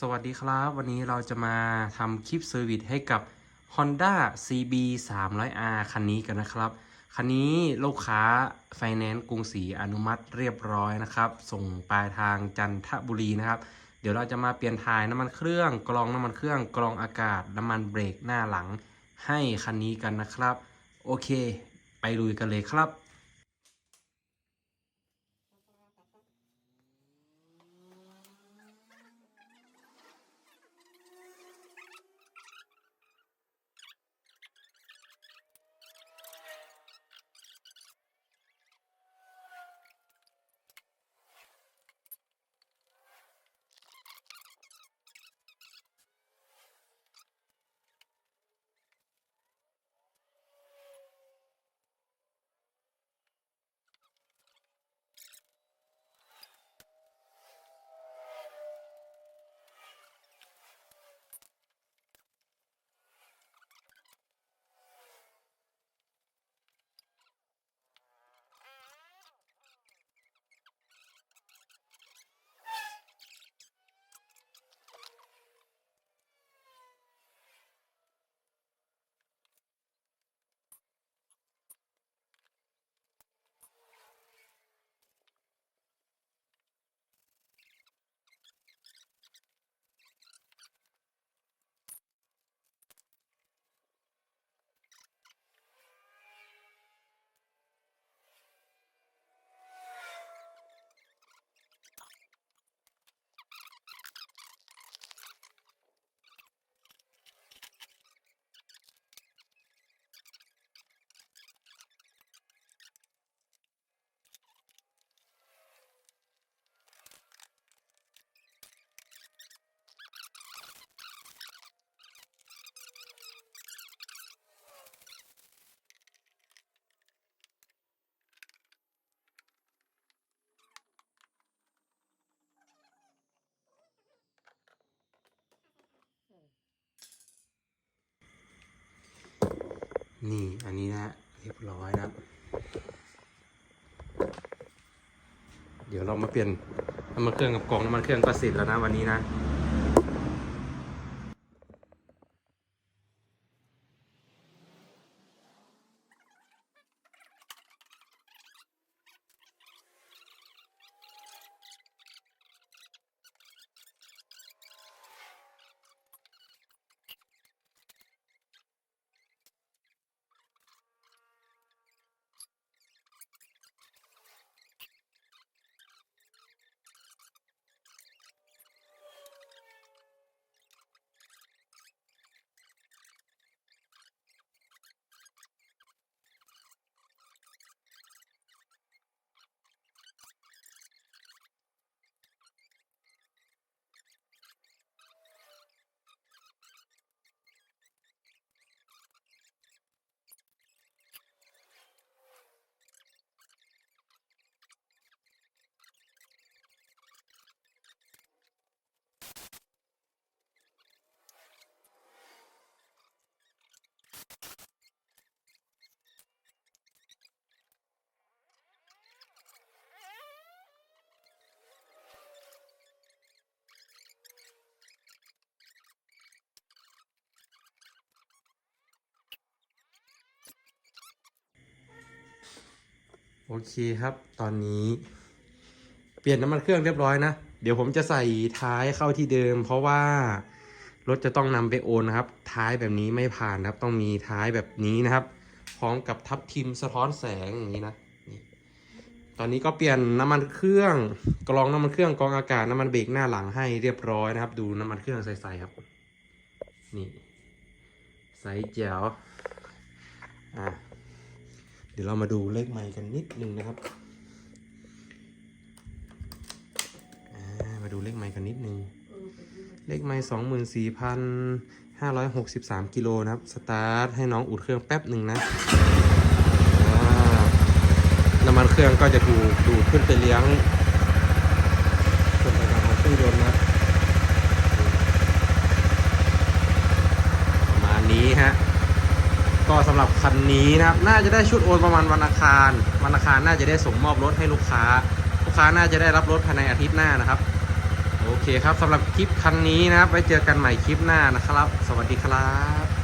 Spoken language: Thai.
สวัสดีครับ วันนี้เราจะมาทำคลิปเซอร์วิสให้กับ Honda CB 300R คันนี้กันนะครับ คันนี้ลูกค้าไฟแนนซ์กรุงศรีอนุมัติเรียบร้อยนะครับ ส่งปลายทางจันทบุรีนะครับ เดี๋ยวเราจะมาเปลี่ยนถ่ายน้ำมันเครื่อง กรองน้ำมันเครื่อง กรองอากาศ น้ำมันเบรกหน้าหลังให้คันนี้กันนะครับ โอเค ไปลุยกันเลยครับ นี่อันนี้นะเรียบร้อยนะเดี๋ยวเรามาเปลี่ยนน้ำมันเครื่องกับกรองน้ำมันเครื่องก็เสร็จแล้วนะวันนี้นะ โอเคครับ ตอนนี้ เปลี่ยนน้ำมันเครื่องเรียบร้อยนะ เดี๋ยวผมจะใส่ท้ายเข้าที่เดิม เพราะว่ารถจะต้องนำไปโอนนะครับ ท้ายแบบนี้ไม่ผ่านนะครับ ต้องมีท้ายแบบนี้นะครับ พร้อมกับทับทิมสะท้อนแสงอย่างนี้นะตอนนี้ก็เปลี่ยนน้ำมันเครื่องกรองน้ำมันเครื่องกรองอากาศน้ำมันเบรกหน้าหลังให้เรียบร้อยนะครับ ดูน้ำมันเครื่องใสๆครับ นี่ใสแจ๋วอะ เดี๋ยวเรามาดูเลขไมค์กันนิดนึงนะครับ มาดูเลขไมค์กันนิดนึง เลขไมค์สองหมื่นสี่พันห้าร้อยหกสิบสามกิโลนะครับ สตาร์ทให้น้องอุดเครื่องแป๊บหนึ่งนะน้ำมันเครื่องก็จะถูกดูดขึ้นไปเลี้ยงส่วนต่างๆของเครื่องยนต์นะมาณนี้ฮะ ก็สำหรับคันนี้นะครับ น่าจะได้ชุดโอนประมาณวันอังคารวันอังคารน่าจะได้ส่งมอบรถให้ลูกค้า ลูกค้าน่าจะได้รับรถภายในอาทิตย์หน้านะครับ โอเคครับสำหรับคลิปครั้งนี้นะครับไว้เจอกันใหม่คลิปหน้านะครับ สวัสดีครับ